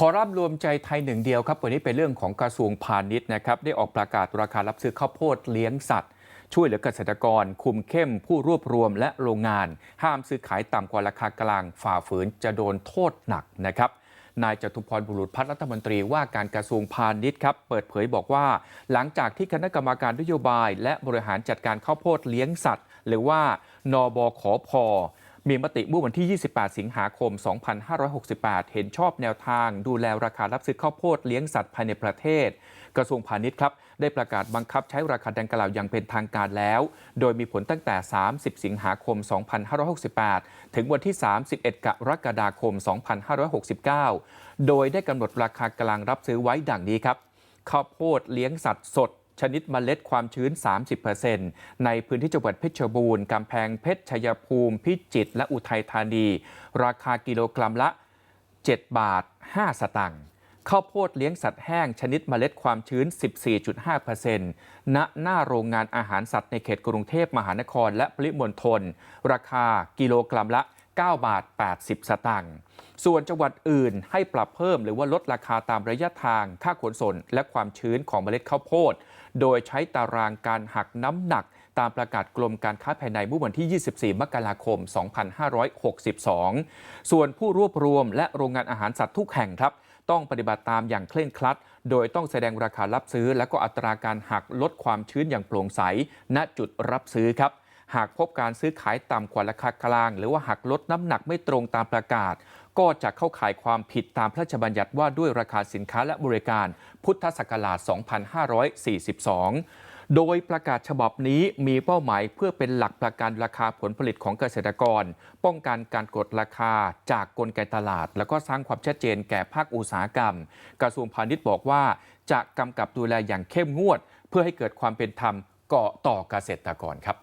ขอรับรวมใจไทยหนึ่งเดียวครับ วันนี้เป็นเรื่องของกระทรวงพาณิชย์นะครับ ได้ออกประกาศราคารับซื้อข้าวโพดเลี้ยงสัตว์ ช่วยเหลือเกษตรกร คุมเข้มผู้รวบรวมและโรงงาน ห้ามซื้อขายต่ำกว่าราคากลางฝ่าฝืนจะโดนโทษหนักนะครับนายจตุพรบุรุษพัฒน์รัฐมนตรีว่าการกระทรวงพาณิชย์ครับ เปิดเผยบอกว่า หลังจากที่คณะกรรมการนโยบาย และบริหารจัดการข้าวโพดเลี้ยงสัตว์ หรือว่านบขพ มีมติเมื่อวันที่ 28 สิงหาคม 2568 เห็นชอบแนวทาง ดูแลราคารับซื้อข้าวโพดเลี้ยงสัตว์ภายในประเทศ กระทรวงพาณิชย์ครับ ได้ประกาศบังคับใช้ราคาดังกล่าวอย่างเป็นทางการแล้ว โดยมีผลตั้งแต่ 30 สิงหาคม 2568 ถึงวันที่ 31 กรกฎาคม 2569 โดยได้กำหนดราคากลางรับซื้อไว้ดังนี้ครับ ข้าวโพดเลี้ยงสัตว์สด ชนิดเมล็ดความชื้น 30%ในพื้นที่จังหวัดเพชรบูรณ์กำแพงเพชรชัยภูมิ พิจิตรและอุทัยธานี ราคากิโลกรัมละ 7 บาท 5 สตางค์ข้าวโพดเลี้ยงสัตว์แห้งชนิดเมล็ดความชื้น 14.5%ณหน้าโรงงานอาหารสัตว์ในเขตกรุงเทพมหานครและปริมณฑลราคากิโลกรัมละ 9 บาท 80 สตางค์ส่วนจังหวัดอื่นให้ปรับเพิ่มหรือว่าลดราคาตามระยะทางค่าขนส่งและความชื้นของเมล็ดข้าวโพด โดยใช้ตารางการหักน้ำหนักตามประกาศกรมการค้าภายในเมื่อวันที่ 24 มกราคม 2562 ส่วนผู้รวบรวมและโรงงานอาหารสัตว์ทุกแห่งครับ ต้องปฏิบัติตามอย่างเคร่งครัด โดยต้องแสดงราคารับซื้อ และก็อัตราการหักลดความชื้นอย่างโปร่งใส ณ จุดรับซื้อครับ หากพบการซื้อขายต่ำกว่าราคากลาง หรือว่าหักลดน้ำหนักไม่ตรงตามประกาศ ก็จะเข้าข่ายความผิดตามพระราชบัญญัติว่าด้วยราคาสินค้าและบริการ พุทธศักราช 2542โดยประกาศฉบับนี้มีเป้าหมายเพื่อเป็นหลักประกันราคาผลผลิตของเกษตรกร ป้องกันการกดราคาจากกลไกตลาด แล้วก็สร้างความชัดเจนแก่ภาคอุตสาหกรรม กระทรวงพาณิชย์บอกว่า จะกำกับดูแลอย่างเข้มงวด เพื่อให้เกิดความเป็นธรรมเกาะต่อเกษตรกรครับ